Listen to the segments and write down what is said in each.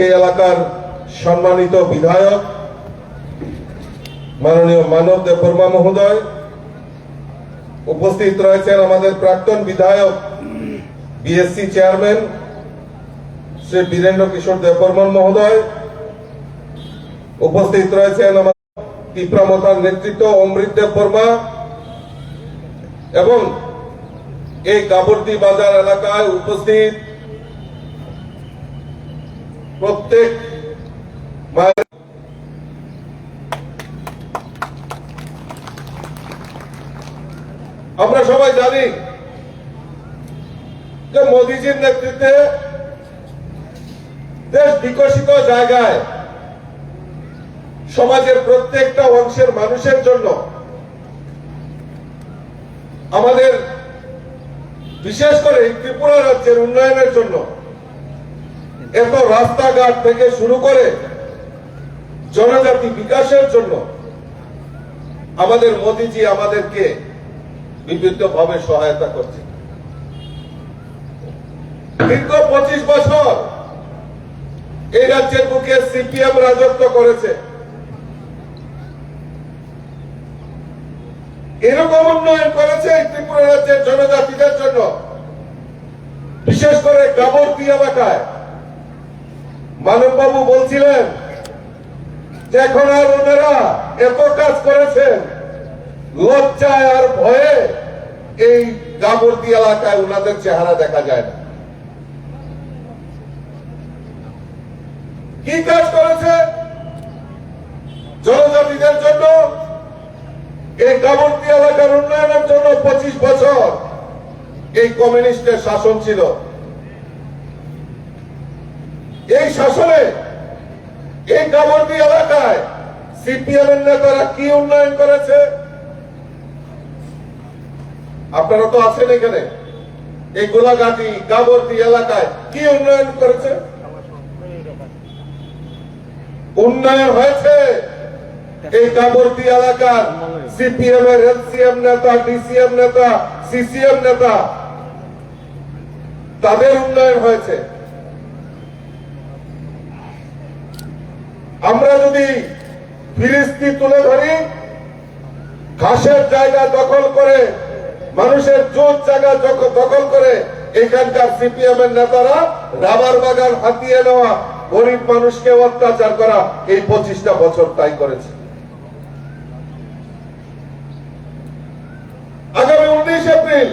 এই এলাকার সম্মানিত বিধায়ক, মাননীয় মানব দেববর্মা মহোদয়, উপস্থিত রয়েছেন আমাদের প্রাক্তন বিধায়ক, বিএসসি চেয়ারম্যান, শ্রী বীরেন্দ্র কিশোর দেববর্মন মহোদয়, উপস্থিত রয়েছেন আমাদের তীব্রমতার নেতৃত্ব অমৃত দেববর্মা এবং এই কাবর্তি বাজার এলাকায় উপস্থিত প্রত্যেক আমরা সবাই জানি যে মোদীজির নেতৃত্বে দেশ বিকশিত জায়গায় সমাজের প্রত্যেকটা অংশের মানুষের জন্য আমাদের বিশেষ করে ত্রিপুরা রাজ্যের উন্নয়নের জন্য এত রাস্তাঘাট থেকে শুরু করে জনজাতি বিকাশের জন্য আমাদের মোদিজি আমাদেরকে বিভিন্ন ভাবে সহায়তা করছে। দীর্ঘ পঁচিশ বছর এই রাজ্যের বুকে সিপিএম রাজত্ব করেছে। এরকম উন্নয়ন করেছে ত্রিপুরা রাজ্যের জনজাতিদের জন্য। বিশেষ করে গাবর্তি এলাকায় মানববাবু বলছিলেন যে এখন আর ওনারা এত কাজ করেছেন, লজ্জায় আর ভয়ে এই গাবর্তি এলাকায় ওনাদের চেহারা দেখা যায় না। কি কাজ করেছে জনজাতিদের জন্য, এই গাবর্তি এলাকার উন্নয়নের জন্য পঁচিশ বছর এই কমিউনিস্টের শাসন ছিল। এই শাসনে এই গাবর্তি এলাকায় সিপিএম এর নেতারা কি উন্নয়ন করেছে? আপনারা তো আছেন এখানে। এই গোলাঘাটি গাবর্তি এলাকায় কি উন্নয়ন করেছে? উন্নয়ন হয়েছে। এই গাবর্তি এলাকার সিপিএম এর এলসিএম নেতা, ডিসিএম নেতা, সিসিএম নেতা, তাদের উন্নয়ন হয়েছে। আমরা যদি ফিরিস্তি তুলে ধরি, ঘাসের জায়গা দখল করে, মানুষের জোর জায়গা দখল করে, এখানকার সিপিএম এর নেতারা রাবার বাগান হাতিয়ে নেওয়া, গরিব মানুষকে অত্যাচার করা, এই পঁচিশটা বছর তাই করেছে। আগামী উনিশ এপ্রিল,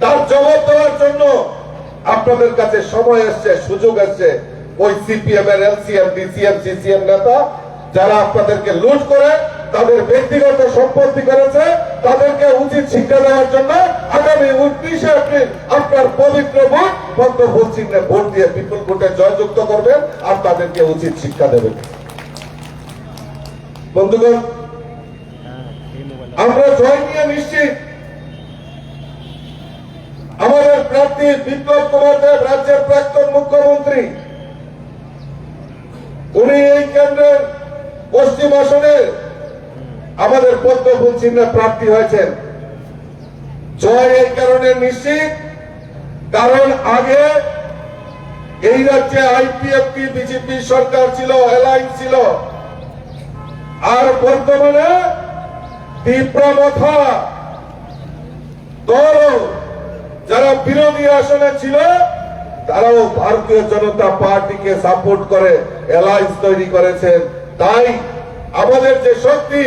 তার জবাব দেওয়ার জন্য আপনাদের কাছে সময় এসছে, সুযোগ এসছে। ওই সিপিএম এর এলসিএম ডিসিএম সিসিএম নেতা, যারা আপনাদেরকে লুট করে, তাদের ব্যক্তিগত সম্পত্তি করেছে, তাদেরকে উচিত শিক্ষা দেওয়ার জন্য আগামী উনত্রিশে এপ্রিল আপনার পবিত্র ভোট পদ্মফুল চিহ্নে ভোট দিয়ে বিপুল ভোটে জয়যুক্ত করবেন আর তাদেরকে উচিত শিক্ষা দেবেন। বন্ধুগণ, আমরা জয় নিয়ে নিশ্চিত। আমাদের প্রার্থী বিপ্লব কুমার দেব, রাজ্যের প্রাক্তন মুখ্যমন্ত্রী। উনি এই কেন্দ্রের পশ্চিম আসনে আমাদের পদ্মফুল চিহ্নে প্রার্থী হয়েছেন। জয় এই কারণে নিশ্চিত, কারণ আগে এই রাজ্যে আইপিএফটি বিজেপি সরকার ছিল এলআই ছিল, আর বর্তমানে তীব্রমথা দল যারা বিরোধী আসনে ছিল, তারাও ভারতীয় জনতা পার্টিকে সাপোর্ট করে অ্যালায়েন্স তৈরি করেছেন তাই আমাদের যে শক্তি,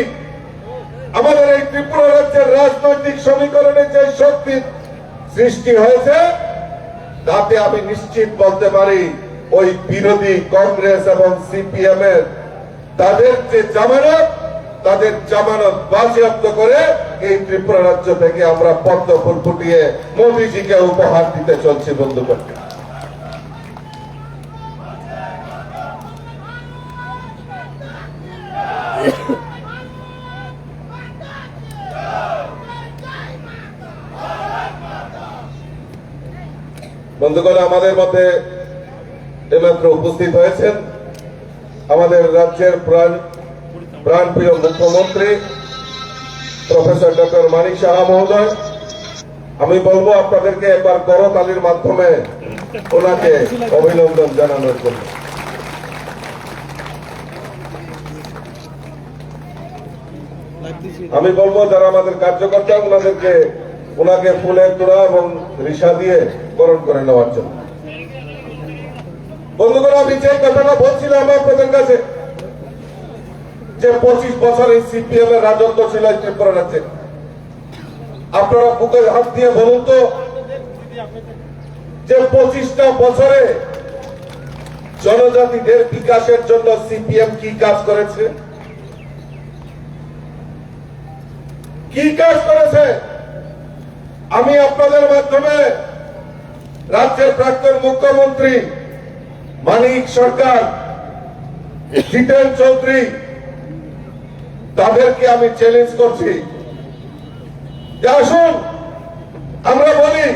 আমাদের এই ত্রিপুরা রাজ্যের রাজনৈতিক সমীকরণে যে শক্তি সৃষ্টি হয়েছে, তাতে আমি নিশ্চিত বলতে পারি, ওই বিরোধী কংগ্রেস এবং সিপিএম এর তাদের যে জামানত, তাদের জামানত বাজেয়াপ্ত করে এই ত্রিপুরা রাজ্য থেকে আমরা পদ্ম ফুল ফুটিয়ে মোদীজিকে উপহার দিতে চলছি বন্ধু করতে বন্ধুগণ, আমাদের মধ্যে এইমাত্র উপস্থিত হয়েছেন আমাদের রাজ্যের প্রাণ প্রাণপ্রিয় মুখ্যমন্ত্রী, প্রফেসর ডক্টর মানিক সাহা মহোদয়। আমি বলব, আপনাদেরকে একবার করতালির মাধ্যমে ওনাকে অভিনন্দন জানানোর জন্য। আমি বলব, যারা আমাদের কার্যকর্তা, ওনাদেরকে, ওনাকে ফুলের তোড়া এবং রিসা দিয়ে বরণ করে নেওয়ার জন্য। বন্ধুগণ, আমি যে কথাটা বলছিলাম আপনাদের কাছে, যে পঁচিশ বছর এই সিপিএম এর রাজত্ব ছিল আপনারা বুকে হাত দিয়ে বলুন তো, যে পঁচিশটা বছরে জনজাতিদের বিকাশের জন্য সিপিএম কি কাজ করেছে? কি কাজ করেছে? আমি আপনাদের মাধ্যমে রাজ্যের প্রাক্তন মুখ্যমন্ত্রী মানিক সরকার, জিতেন চৌধুরী, তাদেরকে আমি চ্যালেঞ্জ করছি। আসুন, আমরা বলি,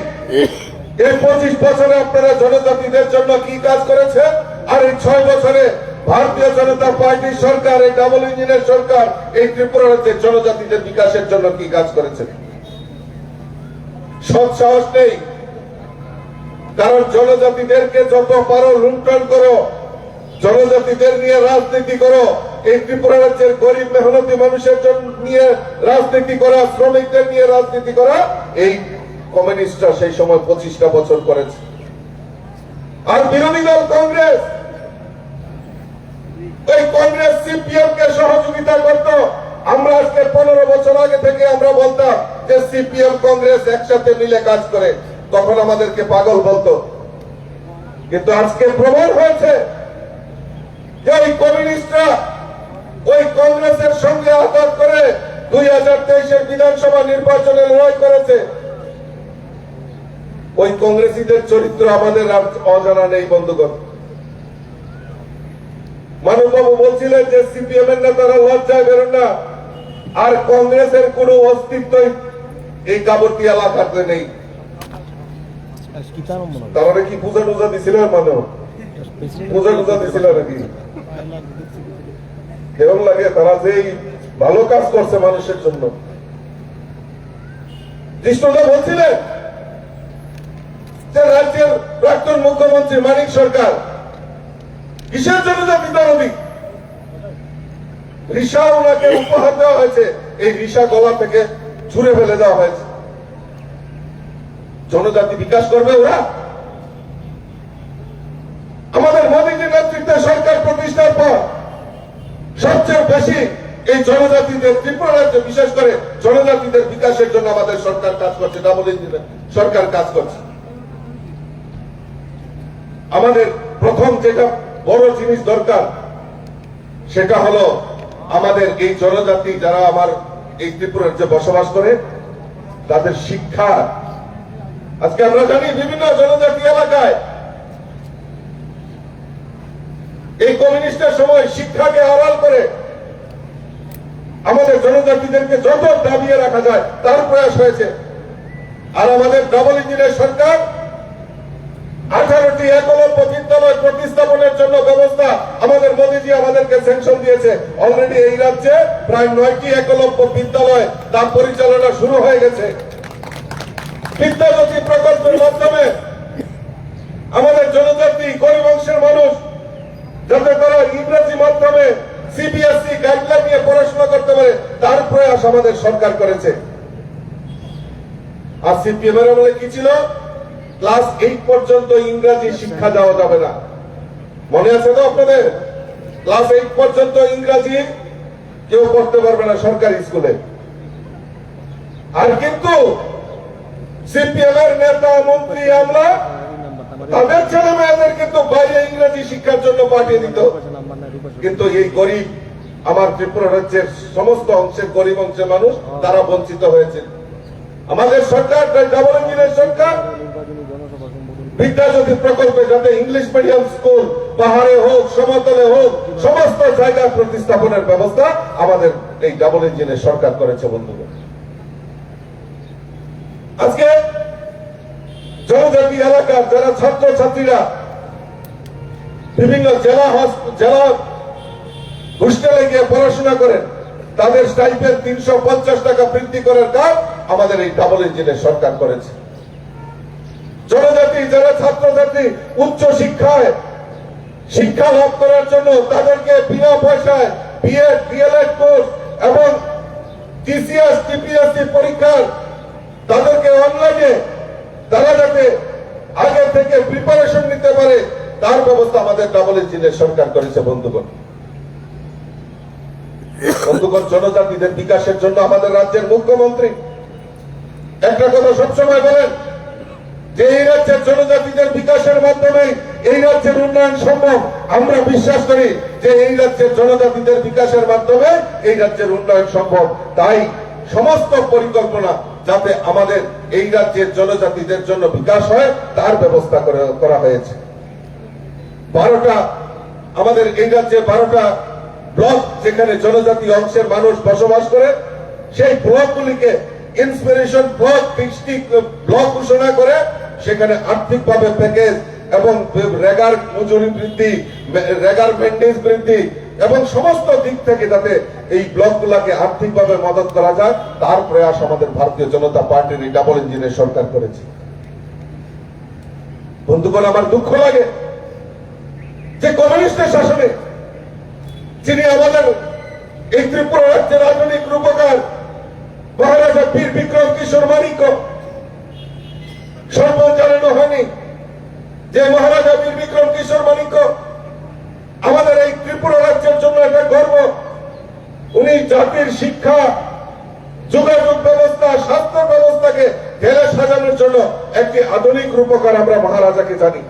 এই পঁচিশ বছরে আপনারা জনজাতিদের জন্য কি কাজ করেছে আর এই ছয় বছরে ভারতীয় জনতা পার্টির সরকার, এই ডাবল ইঞ্জিনের সরকার, এই ত্রিপুরা রাজ্যের জনজাতিদের বিকাশের জন্য কি কাজ করেছে? সৎ সাহস নেই। কারণ জনজাতিদেরকে যত পারো লুণ্ঠন করো। জনজাতিদের নিয়ে রাজনীতি করো। এই ত্রিপুরা রাজ্যের গরিব, মেহনতি মানুষের জন্য নিয়ে রাজনীতি করা, শ্রমিকদের নিয়ে রাজনীতি করা, এই কমিউনিস্টরা সেই সময় পঁচিশটা বছর করেছে। আর বিরোধী দল কংগ্রেস এই কংগ্রেস সিপিএম কে সহযোগিতা করত। আমরা আজকে পনেরো বছর আগে থেকে আমরা বলতাম যে সিপিএম, কংগ্রেস একসাথে মিলে কাজ করে। তখন আমাদেরকে পাগল বলতো। কিন্তু আজকে প্রমাণ হয়েছে যে ওই কমিউনিস্টরা ওই কংগ্রেসের সঙ্গে আঘাত করে দুই হাজার তেইশের বিধানসভা নির্বাচনে লড়াই করেছে। ওই কংগ্রেসীদের চরিত্র আমাদের অজানা নেই, বন্ধুগণ। মানববাবু বলছিলেন যে সিপিএম এর নেতারা লজ্জায় বেরোন না। আর কংগ্রেসের কোন অস্তিত্বই এই কাবরটি এলাকাতে নেই। তারা কি পূজা টুজা দিছিল মানে পূজা টুজা দিছিল নাকি? কেমন লাগে? তারা যে ভালো কাজ করছে মানুষের জন্য। কৃষ্ণদা বলছিলেন যে রাজ্যের প্রাক্তন মুখ্যমন্ত্রী মানিক সরকার কিসের জন্য জাতি দানবী রিসা ওনাকে উপহার দেওয়া হয়েছে। এই রিসা গলা থেকে ছুঁড়ে ফেলে দেওয়া হয়েছে। জনজাতি বিকাশ করবে ওরা? আমাদের মোদীজির নেতৃত্বে সরকার প্রতিষ্ঠার পর সবচেয়ে বেশি এই জনজাতিদের ত্রিপুরা রাজ্যে, বিশেষ করে জনজাতিদের বিকাশের জন্য আমাদের সরকার কাজ করছে। ডাবল সরকার কাজ করছে। আমাদের প্রথম যেটা বড় জিনিস দরকার। সেটা হলো আমাদের এই জনজাতি যারা আমার এই ত্রিপুরার যে বসবাস করে, তাদের শিক্ষা। আজকে আমরা জানি বিভিন্ন জনজাতি এলাকায় এই কমিউনিস্টের সময় শিক্ষাকে আড়াল করে আমাদের জনজাতিদেরকে যত দাবিয়ে রাখা যায়, তার প্রয়াস হয়েছে। আর আমাদের ডাবল ইঞ্জিনের সরকার আঠারোটি একলব্য বিদ্যালয় প্রতিস্থাপনের জন্য ব্যবস্থা আমাদের মোদীজি আমাদেরকে স্যাংশন দিয়েছে। অলরেডি এই রাজ্যে প্রায় নয়টি একলব্য বিদ্যালয় তার পরিচালনা শুরু হয়ে গেছে। বিদ্যাজ্যোতি প্রকল্পের মাধ্যমে আমাদের জনজাতি গরিব অংশের মানুষ, যাতে তারা ইংরেজি মাধ্যমে সিবিএসই গাইডলাইন নিয়ে পড়াশোনা করতে পারে, তার প্রয়াস আমাদের সরকার করেছে। আর সিপিএম এর আমলে কি ছিল? ক্লাস এইট পর্যন্ত ইংরাজি শিক্ষা দেওয়া যাবে না। মনে আছে তো আপনাদের? ক্লাস এইট পর্যন্ত ইংরাজি কেউ পড়তে পারবে না সরকারি স্কুলে। আর কিন্তু সিপিএম এর নেতা, মন্ত্রী আমরা, তাদের ছেলে মেয়েদের কিন্তু বাইরে ইংরেজি শিক্ষার জন্য পাঠিয়ে দিত। কিন্তু এই গরিব, আমার ত্রিপুরা রাজ্যের সমস্ত অংশের গরিব অংশের মানুষ, তারা বঞ্চিত হয়েছে। আমাদের সরকার ডাবল ইঞ্জিনের সরকার বিদ্যাজ্যোতি প্রকল্পে যাতে ইংলিশ মিডিয়াম স্কুল পাহাড়ে হোক, সমতলে হোক, সমস্ত জায়গায় প্রতিস্থাপনের ব্যবস্থা আমাদের এই ডাবল ইঞ্জিনের সরকার করেছে, বন্ধুগণ। আজকে জনজাতি এলাকার যারা ছাত্র ছাত্রীরা বিভিন্ন জেলা জেলা হোস্টেলে গিয়ে পড়াশোনা করেন, তাদের স্টাইপের তিনশো পঞ্চাশ টাকা বৃদ্ধি করার কাজ আমাদের এই ডাবল ইঞ্জিনের সরকার করেছে। জনজাতি যারা ছাত্রছাত্রী উচ্চ শিক্ষায় শিক্ষা লাভ করার জন্য তাদেরকে বিনা পয়সায় B Ed D El Ed course এবং টিসিএস টিপিএসসি পরীক্ষার তাদেরকে অনলাইনে তারা যাতে আগে থেকে প্রিপারেশন নিতে পারে, তার ব্যবস্থা আমাদের ডাবল ইঞ্জিনের সরকার করেছে, বন্ধুগণ। বন্ধুগণ, জনজাতিদের বিকাশের জন্য আমাদের রাজ্যের মুখ্যমন্ত্রী। একটা কথা সবসময় বলেন যে এই রাজ্যের জনজাতিদের বিকাশের মাধ্যমে এই রাজ্যের উন্নয়ন সম্ভব, আমরা বিশ্বাস করি যে এই রাজ্যের জনজাতিদের বিকাশের মাধ্যমে এই রাজ্যের উন্নয়ন সম্ভব। তাই সমস্ত পরিকল্পনা যাতে আমাদের এই রাজ্যের জনজাতিদের জন্য বিকাশ হয়, তার ব্যবস্থা করা হয়েছে। বারোটা, আমাদের এই রাজ্যে বারোটা ব্লক যেখানে জনজাতি অংশের মানুষ বসবাস করে, সেই ব্লকগুলিকে ইন্সপিরেশন ব্লক ব্লক ঘোষণা করে সেখানে আর্থিকভাবে প্যাকেজ এবং রেগার মজুরি বৃদ্ধি, রেগার মেন্টেন্স বৃদ্ধি এবং সমস্ত দিক থেকে যাতে এই ব্লকগুলোকে আর্থিকভাবে মদত করা যায়, তার প্রয়াস আমাদের ভারতীয় জনতা পার্টির এই ডাবল ইঞ্জিনের সরকার করেছে। বন্ধুগণ, আমার দুঃখ লাগে যে কমিউনিস্টের শাসনে যিনি আমাদের এই ত্রিপুরা রাজ্যের আধুনিক রূপকার মহারাজা বীর বিক্রম কিশোর মানিক্য জানানো হয়নি। যে মহারাজা বীর বিক্রম কিশোর মানিক্য আমাদের এই ত্রিপুরা রাজ্যের জন্য একটা গর্ব। উনি জাতির শিক্ষা, যোগাযোগ ব্যবস্থা, স্বাস্থ্য ব্যবস্থাকে ঢেলে সাজানোর জন্য একটি আধুনিক রূপকার আমরা মহারাজাকে জানি।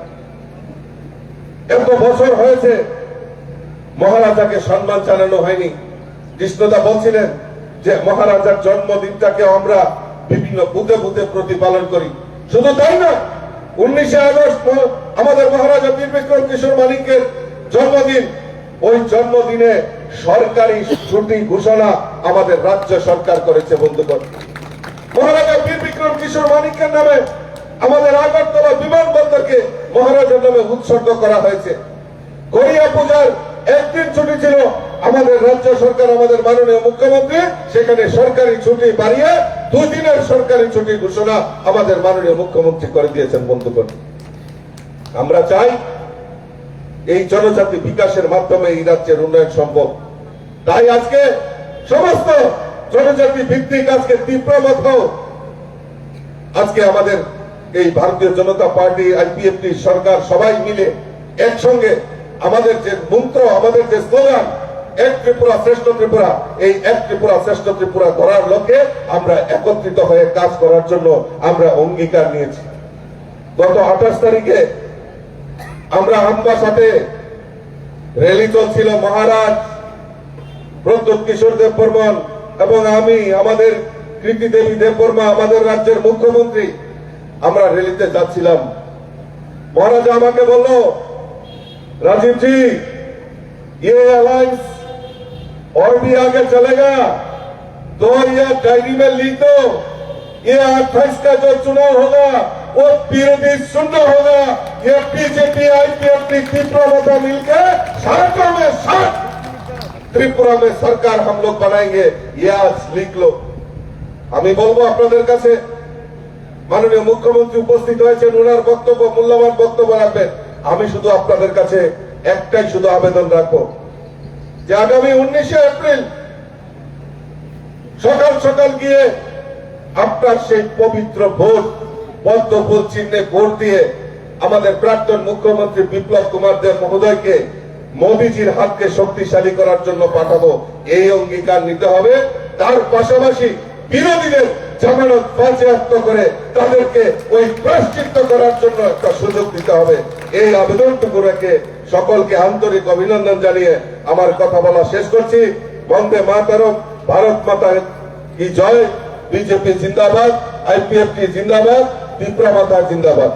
এত বছর হয়েছে, মহারাজাকে সম্মান জানানো হয়নি। কৃষ্ণদা বলছিলেন যে, মহারাজার জন্মদিনটাকে আমরা বিভিন্ন বুথে বুথে প্রতিপালন করি। শুধু তাই না, উনিশে আগস্ট আমাদের মহারাজা বীর কিশোর মালিকের জন্মদিন, ওই জন্মদিনে সরকারি ছুটি ঘোষণা আমাদের রাজ্য সরকার করেছে, বন্ধুগণ। মহারাজা বীর বিক্রম কিশোর মানিকের নামে আমাদের আগরতলা বিমানবন্দরকে মহারাজার নামে উৎসর্গ করা হয়েছে। গড়িয়া পূজার একদিন ছুটি ছিল আমাদের রাজ্য সরকার, আমাদের মাননীয় মুখ্যমন্ত্রী, সেখানে সরকারি ছুটি বাড়িয়ে দুদিনের সরকারি ছুটি ঘোষণা আমাদের মাননীয় মুখ্যমন্ত্রী করে দিয়েছেন, বন্ধুগণ। আমরা চাই এই জনজাতি বিকাশের মাধ্যমে এই রাজ্যের উন্নয়ন সম্ভব। তাই আজকে সমস্ত জনজাতি ভিত্তিক আজকে তীব্র মত আজকে আমাদের এই ভারতীয় জনতা পার্টি, আইপিএফটি সরকার সবাই মিলে একসঙ্গে আমাদের যে মন্ত্র, আমাদের যে স্লোগান এক ত্রিপুরা শ্রেষ্ঠ ত্রিপুরা, এই এক ত্রিপুরা শ্রেষ্ঠ ত্রিপুরা করার লক্ষ্যে আমরা একত্রিত হয়ে কাজ করার জন্য আমরা অঙ্গীকার নিয়েছি। গত আঠাশ তারিখে আমরা আমার সাথে র্যালি চলছিল মহারাজ, প্রদ্যুৎ কিশোর দেব বর্মন এবং আমি, আমাদের কৃতি দেবী দেববর্মা, আমাদের রাজ্যের মুখ্যমন্ত্রী, আমরা রেলিতে যাচ্ছিলাম। মহারাজা আমাকে বলল রাজীবজি ইয়ে অ্যালায়েন্স और भी आगे चलेगा तो ये डायरी में लिख दो ये अट्ठाईस का जो चुनाव होगा वो विरोधी शून्य होगा ये बीजेपी आईपीएफटी त्रिपुरा मता मिलकर सातों में सात ত্রিপুরা में सरकार हम लोग बनाएंगे ये आज लिख लो আমি বলবো আপনাদের কাছে মাননীয় মুখ্যমন্ত্রী উপস্থিত হয়েছেন ওনার বক্তব্য মূল্যবান বক্তব্য রাখবেন আমি শুধু আপনাদের কাছে একটাই শুধু আবেদন রাখবো যে আগামী উনিশে এপ্রিল সকাল সকাল গিয়ে আপনার সেই পবিত্র ভোট পদ্মফুল চিহ্নে ভোট দিয়ে আমাদের প্রাক্তন মুখ্যমন্ত্রী বিপ্লব কুমার দেব মহোদয়কে মোদিজির হাতকে শক্তিশালী করার জন্য পাঠাবো, এই অঙ্গীকার নিতে হবে। তার পাশাপাশি বিরোধীদের জামানত বাজেয়াপ্ত করে তাদেরকে ওই প্রাশ্চিত্য করার জন্য একটা সুযোগ দিতে হবে। এই আবেদনটুকু রেখে সকলকে আন্তরিক অভিনন্দন জানিয়ে আমার কথা বলা শেষ করছি। বন্দে মাতারম, ভারত মাতা কি জয়? বিজেপি জিন্দাবাদ, আইপিএফ কি জিন্দাবাদ বিপ্রা মাতা জিন্দাবাদ।